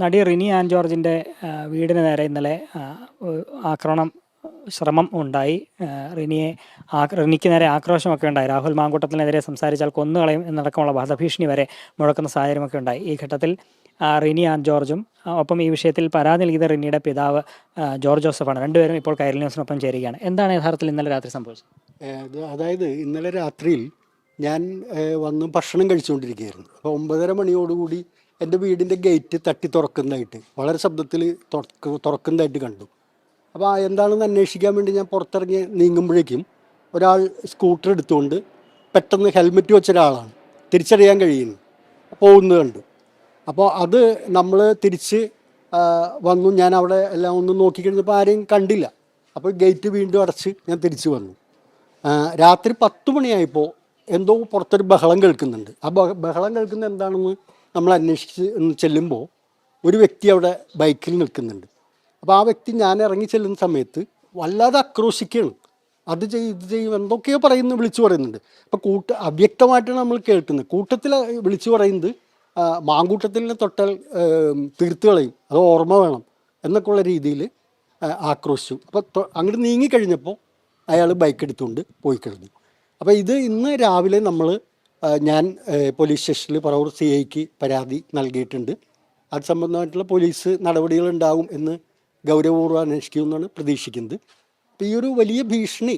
നടി റിനി ആൻ ജോർജിന്റെ വീടിന് നേരെ ഇന്നലെ ആക്രമണം ശ്രമം ഉണ്ടായി. റിനിയെ റിനിക്ക് നേരെ ആക്രോശമൊക്കെ ഉണ്ടായി. രാഹുൽ മാങ്കൂട്ടത്തിനെതിരെ സംസാരിച്ചാൽ കൊന്നുകളയും എന്നടക്കമുള്ള വധഭീഷണി വരെ മുഴക്കുന്ന സാഹചര്യമൊക്കെ ഉണ്ടായി. ഈ ഘട്ടത്തിൽ റിനി ആൻ ജോർജും ഒപ്പം ഈ വിഷയത്തിൽ പരാതി നൽകിയ റിനിയുടെ പിതാവ് ജോർജ് ജോസഫാണ്. രണ്ടുപേരും ഇപ്പോൾ കൈരൾ ന്യൂസിനൊപ്പം ചേരുകയാണ്. എന്താണ് യഥാർത്ഥത്തിൽ ഇന്നലെ രാത്രി സംഭവിച്ചത്? അതായത് ഇന്നലെ രാത്രിയിൽ ഞാൻ വന്ന് ഭക്ഷണം കഴിച്ചുകൊണ്ടിരിക്കുകയായിരുന്നു. അപ്പോൾ ഒമ്പതര മണിയോടുകൂടി എന്റെ വീടിന്റെ ഗേറ്റ് തട്ടി തുറക്കുന്നതായിട്ട്. വളരെ ശബ്ദത്തിൽ തുറക്ക തുറക്കുന്നതായിട്ട് കണ്ടു. അപ്പോൾ എന്താണെന്ന് അന്വേഷിക്കാൻ വേണ്ടി ഞാൻ പുറത്തിറങ്ങി നീങ്ങുമ്പോഴേക്കും ഒരാൾ സ്കൂട്ടർ എടുത്തുകൊണ്ട് പെട്ടെന്ന് ഹെൽമെറ്റ് വെച്ച ഒരാളാണ്. തിരിച്ചറിയാൻ കഴിയുന്നു. പോകുന്നത് കണ്ടു. അപ്പോൾ അത് നമ്മൾ തിരിച്ച് വന്നു. ഞാൻ അവിടെ എല്ലാം ഒന്ന് നോക്കിക്കഴിഞ്ഞപ്പോൾ ആരെയും കണ്ടില്ല. അപ്പോൾ ഗേറ്റ് വീണ്ടും അടച്ച് ഞാൻ തിരിച്ചു വന്നു. രാത്രി പത്ത് മണിയായപ്പോൾ എന്തോ പുറത്തൊരു ബഹളം കേൾക്കുന്നുണ്ട്. ആ ബഹളം കേൾക്കുന്നത് എന്താണെന്ന് നമ്മൾ അന്വേഷിച്ച് ചെല്ലുമ്പോൾ ഒരു വ്യക്തി അവിടെ ബൈക്കിൽ നിൽക്കുന്നുണ്ട്. അപ്പോൾ ആ വ്യക്തി ഞാൻ ഇറങ്ങി ചെല്ലുന്ന സമയത്ത് വല്ലാതെ ആക്രോശിക്കുകയാണ്. അത് ചെയ്യും ഇത് ചെയ്യും എന്തൊക്കെയോ പറയുന്നു വിളിച്ചു പറയുന്നുണ്ട്. അപ്പോൾ കൂട്ട അവ്യക്തമായിട്ടാണ് നമ്മൾ കേൾക്കുന്നത്. കൂട്ടത്തിൽ വിളിച്ചു പറയുന്നത് ആ, മാങ്കൂട്ടത്തിൽ തൊട്ടാൽ തീർത്ത് കളയും അത് ഓർമ്മ വേണം എന്നൊക്കെ ഉള്ള രീതിയിൽ ആക്രോശിച്ചു. അപ്പോൾ അങ്ങോട്ട് നീങ്ങിക്കഴിഞ്ഞപ്പോൾ അയാൾ ബൈക്ക് എടുത്തുകൊണ്ട് പോയി കഴിഞ്ഞു അപ്പോൾ ഇത് ഇന്ന് രാവിലെ നമ്മൾ ഞാൻ പോലീസ് സ്റ്റേഷനിൽ പറവൂർ സി ഐക്ക് പരാതി നൽകിയിട്ടുണ്ട്. അത് സംബന്ധമായിട്ടുള്ള പോലീസ് നടപടികൾ ഉണ്ടാകും എന്ന് ഗൗരവപൂർവം അന്വേഷിക്കുമെന്നാണ് പ്രതീക്ഷിക്കുന്നത്. അപ്പോൾ ഈ ഒരു വലിയ ഭീഷണി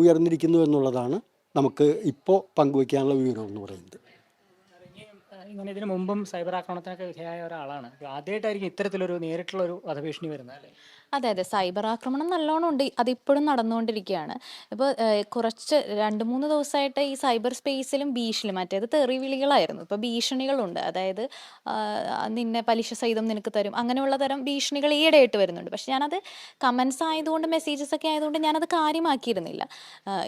ഉയർന്നിരിക്കുന്നു എന്നുള്ളതാണ് നമുക്ക് ഇപ്പോൾ പങ്കുവയ്ക്കാനുള്ള വിവരം എന്ന് പറയുന്നത്. ഇങ്ങനെ ഇതിനു മുമ്പും സൈബർ ആക്രമണത്തിനൊക്കെ വിധേയമായ ഒരാളാണ്. ആദ്യമായിട്ടായിരിക്കും ഇത്തരത്തിലൊരു നേരിട്ടുള്ള ഒരു വധഭീഷണി വരുന്നത് അല്ലേ? അതെ അതെ. സൈബർ ആക്രമണം നല്ലോണം ഉണ്ട്. അതിപ്പോഴും നടന്നുകൊണ്ടിരിക്കുകയാണ്. ഇപ്പോൾ കുറച്ച് രണ്ട് മൂന്ന് ദിവസമായിട്ട് ഈ സൈബർ സ്പേസിലും ഭീഷണി മറ്റേത് തെറി വിളികളായിരുന്നു. ഇപ്പോൾ ഭീഷണികളുണ്ട്. അതായത് നിന്നെ പലിശ സഹിതം നിനക്ക് തരും. അങ്ങനെയുള്ള തരം ഭീഷണികൾ ഈയിടെയായിട്ട് വരുന്നുണ്ട്. പക്ഷെ ഞാനത് കമൻസ് ആയതുകൊണ്ട് മെസ്സേജസ് ഒക്കെ ആയതുകൊണ്ട് ഞാനത് കാര്യമാക്കിയിരുന്നില്ല.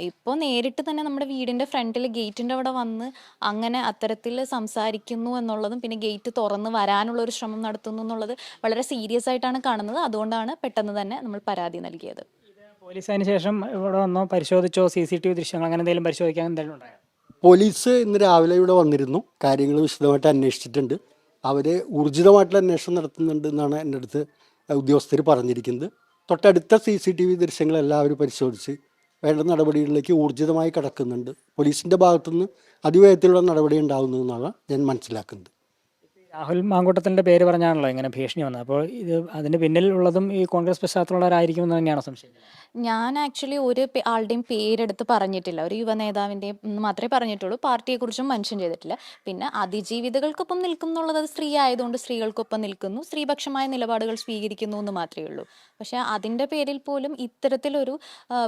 ഇപ്പോൾ നേരിട്ട് തന്നെ നമ്മുടെ വീടിന്റെ ഫ്രണ്ടിൽ ഗേറ്റിന്റെ അവിടെ വന്ന് അങ്ങനെ അത്തരത്തിൽ സംസാരിക്കുന്നു എന്നുള്ളതും പിന്നെ ഗേറ്റ് തുറന്ന് വരാനുള്ള ഒരു ശ്രമം നടത്തുന്നു എന്നുള്ളത് വളരെ സീരിയസ് ആയിട്ടാണ് കാണുന്നത്. അതുകൊണ്ടാണ് തന്നെ നമ്മൾ പരാതി നൽകിയത്. പോലീസ് അതിന് ശേഷം ഇവിടെ വന്നോ? പരിശോധിച്ചോ? സി സി ടി വി ദൃശ്യങ്ങൾ അങ്ങനെ എന്തെങ്കിലും പരിശോധിക്കാൻ എന്തെങ്കിലും ഉണ്ടായോ? പോലീസ് ഇന്ന് രാവിലെ ഇവിടെ വന്നിരുന്നു. കാര്യങ്ങൾ വിശദമായിട്ട് അന്വേഷിച്ചിട്ടുണ്ട്. അവർ ഊർജിതമായിട്ടുള്ള അന്വേഷണം നടത്തുന്നുണ്ട് എന്നാണ് എന്റെ അടുത്ത് ഉദ്യോഗസ്ഥർ പറഞ്ഞിരിക്കുന്നത്. തൊട്ടടുത്ത സി സി ടി വി ദൃശ്യങ്ങളെല്ലാം അവർ പരിശോധിച്ച് വേണ്ട നടപടികളിലേക്ക് ഊർജിതമായി കടക്കുന്നുണ്ട്. പോലീസിന്റെ ഭാഗത്തുനിന്ന് അതിവേഗത്തിലുള്ള നടപടി ഉണ്ടാകുന്നതെന്നാണ് ഞാൻ മനസ്സിലാക്കുന്നത്. രാഹുൽ മാങ്കൂട്ടത്തിന്റെ പേര് പറഞ്ഞാണല്ലോ ഇങ്ങനെ ഭീഷണി വന്നത്. അപ്പോൾ ഇത് അതിന് പിന്നിൽ ഉള്ളതും ഈ കോൺഗ്രസ് പശ്ചാത്തലമുള്ളവരായിരിക്കും എന്ന് തന്നെയാണ് സംശയം? ഞാൻ ആക്ച്വലി ഒരു ആളുടെയും പേരെടുത്ത് പറഞ്ഞിട്ടില്ല. ഒരു യുവ നേതാവിന്റെയും മാത്രമേ പറഞ്ഞിട്ടുള്ളൂ. പാർട്ടിയെക്കുറിച്ചും മെൻഷൻ ചെയ്തിട്ടില്ല. പിന്നെ അതിജീവിതകൾക്കൊപ്പം നിൽക്കും എന്നുള്ളത് അത് സ്ത്രീ ആയതുകൊണ്ട് സ്ത്രീകൾക്കൊപ്പം നിൽക്കുന്നു. സ്ത്രീപക്ഷമായ നിലപാടുകൾ സ്വീകരിക്കുന്നു എന്ന് മാത്രമേ ഉള്ളൂ. പക്ഷേ അതിന്റെ പേരിൽ പോലും ഇത്തരത്തിലൊരു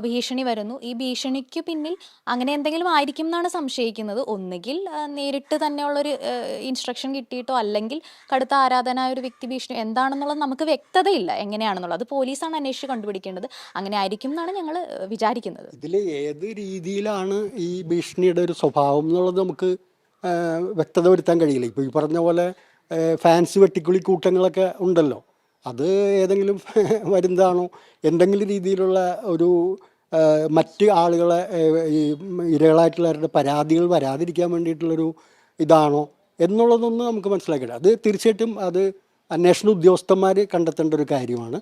ഭീഷണി വരുന്നു. ഈ ഭീഷണിക്ക് പിന്നിൽ അങ്ങനെ എന്തെങ്കിലും ആയിരിക്കും എന്നാണ് സംശയിക്കുന്നത്. ഒന്നുകിൽ നേരിട്ട് തന്നെയുള്ളൊരു ഇൻസ്ട്രക്ഷൻ കിട്ടിയിട്ടോ അല്ലെങ്കിൽ കടുത്ത ആരാധനായ ഒരു വ്യക്തി ഭീഷണി എന്താണെന്നുള്ളത് നമുക്ക് വ്യക്തതയില്ല എങ്ങനെയാണെന്നുള്ളത്. അത് പോലീസാണ് അന്വേഷിച്ച് കണ്ടുപിടിക്കേണ്ടത്. അങ്ങനെ ആയിരിക്കും എന്നാണ് ഞങ്ങൾ വിചാരിക്കുന്നത്. ഇതിൽ ഏത് രീതിയിലാണ് ഈ ഭീഷണിയുടെ ഒരു സ്വഭാവം എന്നുള്ളത് നമുക്ക് വ്യക്തത വരുത്താൻ കഴിയില്ല. ഇപ്പോൾ ഈ പറഞ്ഞ പോലെ ഫാൻസി വെട്ടിക്കുളി കൂട്ടങ്ങളൊക്കെ ഉണ്ടല്ലോ. അത് ഏതെങ്കിലും വരുന്നതാണോ? എന്തെങ്കിലും രീതിയിലുള്ള ഒരു മറ്റ് ആളുകളെ ഈ ഇരകളായിട്ടുള്ളവരുടെ പരാതികൾ വരാതിരിക്കാൻ വേണ്ടിയിട്ടുള്ളൊരു ഇതാണോ? എന്നുള്ളതൊന്നും നമുക്ക് മനസ്സിലാക്കിയിട്ട് അത് തീർച്ചയായിട്ടും അത് അന്വേഷണ ഉദ്യോഗസ്ഥന്മാർ കണ്ടെത്തേണ്ട ഒരു കാര്യമാണ്.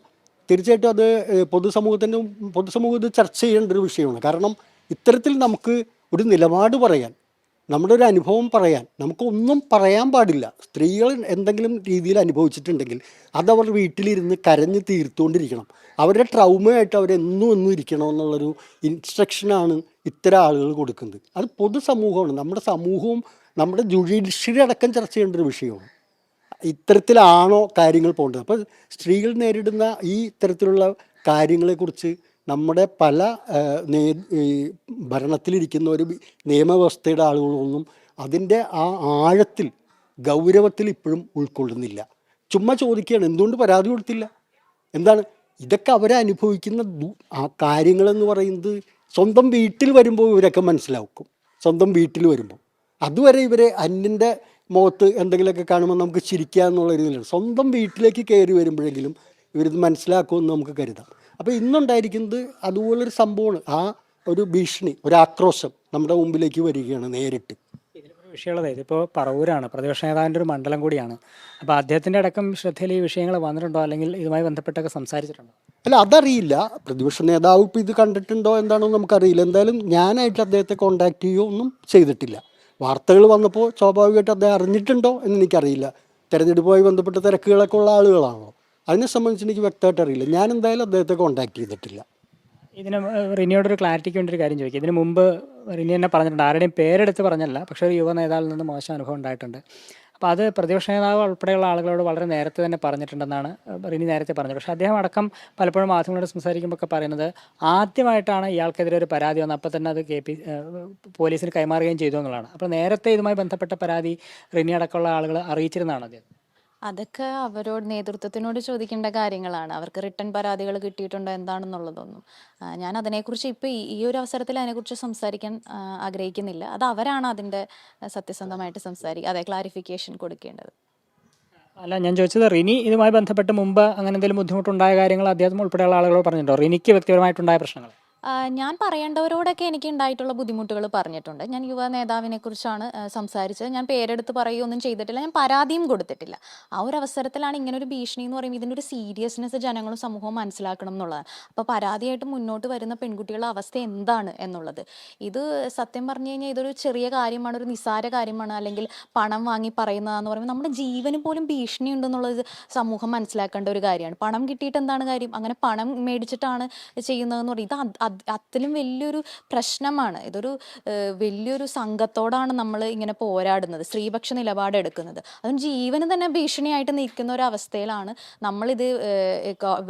തീർച്ചയായിട്ടും അത് പൊതുസമൂഹത്തിന്റെ പൊതുസമൂഹം ഇത് ചർച്ച ചെയ്യേണ്ട ഒരു വിഷയമാണ്. കാരണം ഇത്തരത്തിൽ നമുക്ക് ഒരു നിലപാട് പറയാൻ നമ്മുടെ ഒരു അനുഭവം പറയാൻ നമുക്കൊന്നും പറയാൻ പാടില്ല. സ്ത്രീകൾ എന്തെങ്കിലും രീതിയിൽ അനുഭവിച്ചിട്ടുണ്ടെങ്കിൽ അതവർ വീട്ടിലിരുന്ന് കരഞ്ഞ് തീർത്തുകൊണ്ടിരിക്കണം. അവരുടെ ട്രൗമയായിട്ട് അവരെന്നും ഒന്നും ഇരിക്കണം എന്നുള്ളൊരു ഇൻസ്ട്രക്ഷനാണ് ഇത്തരം ആളുകൾ കൊടുക്കുന്നത്. അത് പൊതുസമൂഹമാണ്. നമ്മുടെ സമൂഹവും നമ്മുടെ ജുഡീഷ്യറി അടക്കം ചർച്ച ചെയ്യേണ്ട ഒരു വിഷയമാണ്. ഇത്തരത്തിലാണോ കാര്യങ്ങൾ പോകേണ്ടത്? അപ്പോൾ സ്ത്രീകൾ നേരിടുന്ന ഈ ഇത്തരത്തിലുള്ള കാര്യങ്ങളെക്കുറിച്ച് നമ്മുടെ പല നേ ഭരണത്തിലിരിക്കുന്ന ഒരു നിയമവ്യവസ്ഥയുടെ ആളുകളൊന്നും അതിന്റെ ആ ആഴത്തിൽ ഗൗരവത്തിൽ ഇപ്പോഴും ഉൾക്കൊള്ളുന്നില്ല. ചുമ്മാ ചോദിക്കുകയാണ് എന്തുകൊണ്ട് പരാതി കൊടുത്തില്ല? എന്താണ്? ഇതൊക്കെ അവരെ അനുഭവിക്കുന്ന ദു- ആ കാര്യങ്ങളെന്ന് പറയുന്നത് സ്വന്തം വീട്ടിൽ വരുമ്പോൾ ഇവരൊക്കെ മനസ്സിലാക്കും. സ്വന്തം വീട്ടിൽ വരുമ്പോൾ. അതുവരെ ഇവരെ അന്യന്റെ മുഖത്ത് എന്തെങ്കിലുമൊക്കെ കാണുമ്പോൾ നമുക്ക് ചിരിക്കുക എന്നുള്ള രീതിയിലാണ്. സ്വന്തം വീട്ടിലേക്ക് കയറി വരുമ്പോഴെങ്കിലും ഇവരിത് മനസ്സിലാക്കുമെന്ന് നമുക്ക് കരുതാം. അപ്പോൾ ഇന്നുണ്ടായിരിക്കുന്നത് അതുപോലൊരു സംഭവമാണ്. ആ ഒരു ഭീഷണി ഒരു ആക്രോശം നമ്മുടെ മുമ്പിലേക്ക് വരികയാണ് നേരിട്ട്. വിഷയമുള്ളത് ഇതിപ്പോൾ പറവൂരാണ്. പ്രതിപക്ഷ നേതാവിന്റെ ഒരു മണ്ഡലം കൂടിയാണ്. അപ്പോൾ അദ്ദേഹത്തിന്റെ അടക്കം ശ്രദ്ധയിൽ ഈ വിഷയങ്ങൾ വന്നിട്ടുണ്ടോ? അല്ലെങ്കിൽ ഇതുമായി ബന്ധപ്പെട്ടൊക്കെ സംസാരിച്ചിട്ടുണ്ടോ? അല്ല അതറിയില്ല. പ്രതിപക്ഷ നേതാവ് ഇപ്പോൾ ഇത് കണ്ടിട്ടുണ്ടോ എന്താണോ നമുക്കറിയില്ല. എന്തായാലും ഞാനായിട്ട് അദ്ദേഹത്തെ കോണ്ടാക്ട് ചെയ്യുകയോ ഒന്നും ചെയ്തിട്ടില്ല. വാർത്തകൾ വന്നപ്പോൾ സ്വാഭാവികമായിട്ട് അദ്ദേഹം അറിഞ്ഞിട്ടുണ്ടോ എന്ന് എനിക്കറിയില്ല. തിരഞ്ഞെടുപ്പുമായി ബന്ധപ്പെട്ട തിരക്കുകളൊക്കെ ഉള്ള ആളുകളാണോ? അതിനെ സംബന്ധിച്ച് എനിക്ക് വ്യക്തമായിട്ട് അറിയില്ല. ഞാൻ എന്തായാലും അദ്ദേഹത്തെ കോൺടാക്ട് ചെയ്തിട്ടില്ല. ഇതിന് റിനിയോട് ഒരു ക്ലാരിറ്റിക്ക് വേണ്ടി ഒരു കാര്യം ചോദിക്കും. ഇതിന് മുമ്പ് റിനി തന്നെ പറഞ്ഞിട്ടുണ്ട്. ആരുടെയും പേരെടുത്ത് പറഞ്ഞല്ല. പക്ഷേ ഒരു യുവ നേതാവിൽ നിന്ന് മോശം അനുഭവം ഉണ്ടായിട്ടുണ്ട്. അപ്പോൾ അത് പ്രതിപക്ഷ നേതാവ് ഉൾപ്പെടെയുള്ള ആളുകളോട് വളരെ നേരത്തെ തന്നെ പറഞ്ഞിട്ടുണ്ടെന്നാണ് റിനി നേരത്തെ പറഞ്ഞത്. പക്ഷേ അദ്ദേഹം അടക്കം പലപ്പോഴും മാധ്യമങ്ങളോട് സംസാരിക്കുമ്പോൾ ഒക്കെ പറയുന്നത് ആദ്യമായിട്ടാണ് ഇയാൾക്കെതിരെ ഒരു പരാതി വന്നത്. അപ്പോൾ തന്നെ അത് കെ പി പോലീസിന് കൈമാറുകയും ചെയ്തു എന്നുള്ളതാണ്. അപ്പോൾ നേരത്തെ ഇതുമായി ബന്ധപ്പെട്ട പരാതി റിനി അടക്കമുള്ള ആളുകൾ അറിയിച്ചിരുന്നതാണ് അദ്ദേഹം? അതൊക്കെ അവരോട് നേതൃത്വത്തിനോട് ചോദിക്കേണ്ട കാര്യങ്ങളാണ്. അവർക്ക് റിട്ടേൺ പരാതികൾ കിട്ടിയിട്ടുണ്ടോ എന്താണെന്നുള്ളതൊന്നും. ഞാൻ അതിനെക്കുറിച്ച് ഇപ്പോൾ ഈ ഒരു അവസരത്തിൽ അതിനെക്കുറിച്ച് സംസാരിക്കാൻ ആഗ്രഹിക്കുന്നില്ല. അത് അവരാണ് അതിന്റെ സത്യസന്ധമായിട്ട് സംസാരിക്കുക അതെ ക്ലാരിഫിക്കേഷൻ കൊടുക്കേണ്ടത്. അല്ല ഞാൻ ചോദിച്ചത് റിനി ഇതുമായി ബന്ധപ്പെട്ട് മുമ്പ് അങ്ങനെ എന്തെങ്കിലും ബുദ്ധിമുട്ടുണ്ടായ കാര്യങ്ങൾ അദ്ദേഹം ഉൾപ്പെടെയുള്ള ആളുകളോട് പറഞ്ഞിട്ടുണ്ടോ? റിനിക്ക് വ്യക്തിപരമായിട്ടുണ്ടായ പ്രശ്നങ്ങൾ? ഞാൻ പറയേണ്ടവരോടൊക്കെ എനിക്ക് ഉണ്ടായിട്ടുള്ള ബുദ്ധിമുട്ടുകൾ പറഞ്ഞിട്ടുണ്ട്. ഞാൻ യുവ നേതാവിനെ കുറിച്ചാണ് സംസാരിച്ചത്. ഞാൻ പേരെടുത്ത് പറയുകയൊന്നും ചെയ്തിട്ടില്ല. ഞാൻ പരാതിയും കൊടുത്തിട്ടില്ല. ആ ഒരു അവസരത്തിലാണ് ഇങ്ങനെ ഒരു ഭീഷണി എന്ന് പറയുമ്പോൾ ഇതിന്റെ ഒരു സീരിയസ്നെസ് ജനങ്ങളും സമൂഹവും മനസ്സിലാക്കണം എന്നുള്ളതാണ് അപ്പോൾ പരാതിയായിട്ട് മുന്നോട്ട് വരുന്ന പെൺകുട്ടികളുടെ അവസ്ഥ എന്താണ് എന്നുള്ളത്. ഇത് സത്യം പറഞ്ഞു കഴിഞ്ഞാൽ ഇതൊരു ചെറിയ കാര്യമാണ് ഒരു നിസ്സാര കാര്യമാണ്. അല്ലെങ്കിൽ പണം വാങ്ങി പറയുന്നതെന്ന് പറയുമ്പോൾ നമ്മുടെ ജീവന് പോലും ഭീഷണി ഉണ്ടെന്നുള്ളത് സമൂഹം മനസ്സിലാക്കേണ്ട ഒരു കാര്യമാണ്. പണം കിട്ടിയിട്ട് എന്താണ് കാര്യം? അങ്ങനെ പണം മേടിച്ചിട്ടാണ് ചെയ്യുന്നതെന്ന് പറയും. ഇത് അത് അത് അതിലും വലിയൊരു പ്രശ്നമാണ്. ഇതൊരു വലിയൊരു സംഘത്തോടാണ് നമ്മൾ ഇങ്ങനെ പോരാടുന്നത്. സ്ത്രീപക്ഷ നിലപാടെടുക്കുന്നത് അതും ജീവന് തന്നെ ഭീഷണിയായിട്ട് നിൽക്കുന്ന ഒരു അവസ്ഥയിലാണ് നമ്മളിത്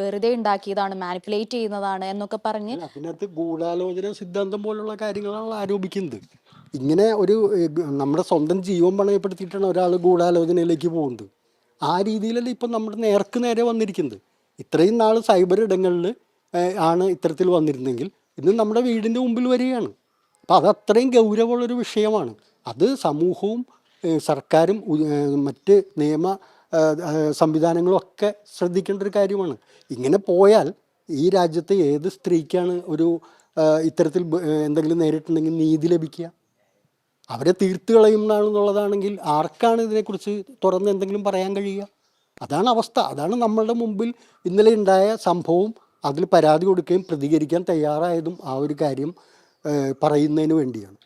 വെറുതെ ഉണ്ടാക്കിയതാണ് മാനിപ്പുലേറ്റ് ചെയ്യുന്നതാണ് എന്നൊക്കെ പറഞ്ഞ് അതിനകത്ത് ഗൂഢാലോചന സിദ്ധാന്തം പോലുള്ള കാര്യങ്ങളാണ് ആരോപിക്കുന്നത്. ഇങ്ങനെ ഒരു നമ്മുടെ സ്വന്തം ജീവൻ പണയപ്പെടുത്തിയിട്ടാണ് ഒരാൾ ഗൂഢാലോചനയിലേക്ക് പോകുന്നത്. ആ രീതിയിലല്ല ഇപ്പം നമ്മുടെ നേർക്ക് നേരെ വന്നിരിക്കുന്നത്. ഇത്രയും നാൾ സൈബർ ഇടങ്ങളിൽ ആണ് ഇത്തരത്തിൽ വന്നിരുന്നെങ്കിൽ ഇന്ന് നമ്മുടെ വീടിന്റെ മുമ്പിൽ വരികയാണ്. അപ്പോൾ അത് അത്രയും ഗൗരവമുള്ളൊരു വിഷയമാണ്. അത് സമൂഹവും സർക്കാരും മറ്റ് നിയമ ഏഹ്, ഏഹ്, സംവിധാനങ്ങളും ഒക്കെ ശ്രദ്ധിക്കേണ്ട ഒരു കാര്യമാണ്. ഇങ്ങനെ പോയാൽ ഈ രാജ്യത്തെ ഏത് സ്ത്രീക്കാണ് ഒരു ഇത്തരത്തിൽ എന്തെങ്കിലും നേരിട്ടുണ്ടെങ്കിൽ നീതി ലഭിക്കുക? അവരെ തീർത്ത് കളയുന്നതാണെന്നുള്ളതാണെങ്കിൽ ആർക്കാണ് ഇതിനെക്കുറിച്ച് തുറന്ന് എന്തെങ്കിലും പറയാൻ കഴിയുക? അതാണ് അവസ്ഥ. അതാണ് നമ്മളുടെ മുമ്പിൽ ഇന്നലെ ഉണ്ടായ സംഭവം അതിൽ പരാതി കൊടുക്കുകയും പ്രതികരിക്കാൻ തയ്യാറായതും ആ ഒരു കാര്യം പറയുന്നതിന് വേണ്ടിയാണ്.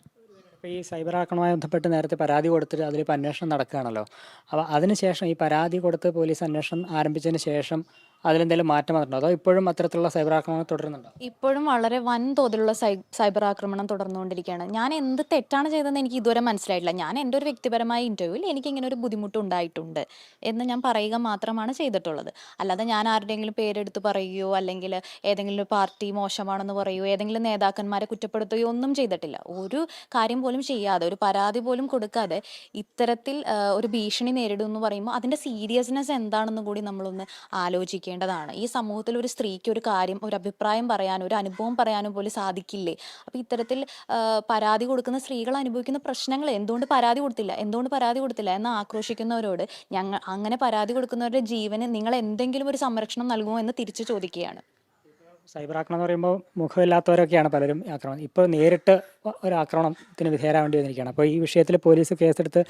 ഈ സൈബർ ആക്രമണവുമായി ബന്ധപ്പെട്ട് നേരത്തെ പരാതി കൊടുത്തിട്ട് അതിലിപ്പോൾ അന്വേഷണം നടക്കുകയാണല്ലോ. അപ്പോൾ അതിനുശേഷം ഈ പരാതി കൊടുത്ത് പോലീസ് അന്വേഷണം ആരംഭിച്ചതിന് ശേഷം അതിലെന്തെങ്കിലും മാറ്റം വന്നിട്ടുണ്ടോ? അതോ ഇപ്പോഴും അത്തരത്തിലുള്ള സൈബർ ആക്രമണം തുടരുന്നുണ്ടോ? ഇപ്പോഴും വളരെ വൻ തോതിലുള്ള സൈബർ ആക്രമണം തുടർന്നുകൊണ്ടിരിക്കുകയാണ്. ഞാൻ എന്ത് തെറ്റാണ് ചെയ്തതെന്ന് എനിക്ക് ഇതുവരെ മനസ്സിലായിട്ടില്ല. ഞാൻ എന്റെ ഒരു വ്യക്തിപരമായ ഇന്റർവ്യൂവിൽ എനിക്ക് ഇങ്ങനെ ഒരു ബുദ്ധിമുട്ട് ഉണ്ടായിട്ടുണ്ട് എന്ന് ഞാൻ പറയുക മാത്രമാണ് ചെയ്തിട്ടുള്ളത്. അല്ലാതെ ഞാൻ ആരുടെയെങ്കിലും പേരെടുത്ത് പറയുകയോ അല്ലെങ്കിൽ ഏതെങ്കിലും പാർട്ടി മോശമാണെന്ന് പറയുകയോ ഏതെങ്കിലും നേതാക്കന്മാരെ കുറ്റപ്പെടുത്തുകയോ ഒന്നും ചെയ്തിട്ടില്ല. ഒരു കാര്യം പോലും ചെയ്യാതെ ഒരു പരാതി പോലും കൊടുക്കാതെ ഇത്തരത്തിൽ ഒരു ഭീഷണി നേരിടും എന്ന് പറയുമ്പോൾ അതിന്റെ സീരിയസ്നെസ് എന്താണെന്ന് കൂടി നമ്മളൊന്ന് ആലോചിക്കേണ്ടതാണ് ഈ സമൂഹത്തിൽ ഒരു സ്ത്രീക്ക് ഒരു കാര്യം ഒരു അഭിപ്രായം പറയാനോ ഒരു അനുഭവം പറയാനോ പോലും സാധിക്കില്ലേ? അപ്പോൾ ഇത്തരത്തിൽ പരാതി കൊടുക്കുന്ന സ്ത്രീകൾ അനുഭവിക്കുന്ന പ്രശ്നങ്ങൾ എന്തുകൊണ്ട് പരാതി കൊടുത്തില്ല? എന്തുകൊണ്ട് പരാതി കൊടുത്തില്ല എന്ന് ആക്രോശിക്കുന്നവരോട് ഞങ്ങൾ അങ്ങനെ പരാതി കൊടുക്കുന്നവരുടെ ജീവന് നിങ്ങൾ എന്തെങ്കിലും ഒരു സംരക്ഷണം നൽകുമോ എന്ന് തിരിച്ചു ചോദിക്കുകയാണ്. സൈബർ ആക്രമണം എന്ന് പറയുമ്പോൾ മുഖമില്ലാത്തവരൊക്കെയാണ് പലരും ആക്രമണം. ഇപ്പോൾ നേരിട്ട് ഒരു ആക്രമണത്തിന് വിധേയരാവേണ്ടി വന്നിരിക്കുകയാണ്. അപ്പോൾ ഈ വിഷയത്തിൽ പോലീസ് കേസെടുത്ത്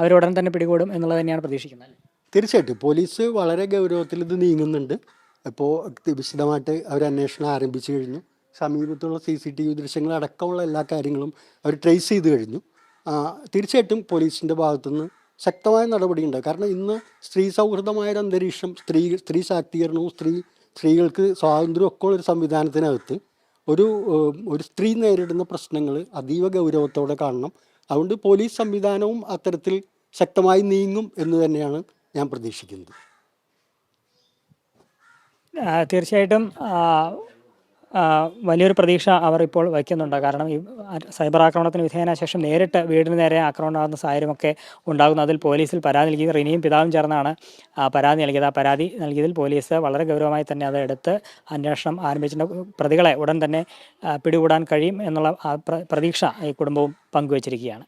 അവരുടൻ തന്നെ പിടികൂടും എന്നുള്ളത് തന്നെയാണ് പ്രതീക്ഷിക്കുന്നത്? തീർച്ചയായിട്ടും. പോലീസ് വളരെ ഗൗരവത്തിൽ ഇത് നീങ്ങുന്നുണ്ട്. ഇപ്പോൾ വിശദമായിട്ട് അവർ അന്വേഷണം ആരംഭിച്ചു കഴിഞ്ഞു. സമീപത്തുള്ള സി സി ടി വി ദൃശ്യങ്ങൾ അടക്കമുള്ള എല്ലാ കാര്യങ്ങളും അവർ ട്രേസ് ചെയ്ത് കഴിഞ്ഞു. തീർച്ചയായിട്ടും പോലീസിന്റെ ഭാഗത്തുനിന്ന് ശക്തമായ നടപടി ഉണ്ടാകും കാരണം ഇന്ന് സ്ത്രീ സൗഹൃദമായൊരു അന്തരീക്ഷം സ്ത്രീ സ്ത്രീ ശാക്തീകരണവും സ്ത്രീ സ്ത്രീകൾക്ക് സ്വാതന്ത്ര്യം ഒക്കെ ഉള്ളൊരു സംവിധാനത്തിനകത്ത് ഒരു ഒരു സ്ത്രീ നേരിടുന്ന പ്രശ്നങ്ങൾ അതീവ ഗൗരവത്തോടെ കാണണം. അതുകൊണ്ട് പോലീസ് സംവിധാനവും അത്തരത്തിൽ ശക്തമായി നീങ്ങും എന്ന് തന്നെയാണ് ഞാൻ പ്രതീക്ഷിക്കുന്നത് തീർച്ചയായിട്ടും വലിയൊരു പ്രതീക്ഷ അവർ ഇപ്പോൾ വയ്ക്കുന്നുണ്ട്. കാരണം ഈ സൈബർ ആക്രമണത്തിന് വിധേയന ശേഷം നേരിട്ട് വീടിന് നേരെ ആക്രമണമാകുന്ന സാഹചര്യമൊക്കെ ഉണ്ടാകുന്നു. അതിൽ പോലീസിൽ പരാതി നൽകി റിനിയും പിതാവും ചേർന്നാണ് പരാതി നൽകിയത്. ആ പരാതി നൽകിയതിൽ പോലീസ് വളരെ ഗൗരവമായി തന്നെ അത് എടുത്ത് അന്വേഷണം ആരംഭിച്ചിട്ടുണ്ട്. പ്രതികളെ ഉടൻ തന്നെ പിടികൂടാൻ കഴിയും എന്നുള്ള പ്രതീക്ഷ ഈ കുടുംബവും പങ്കുവച്ചിരിക്കുകയാണ്.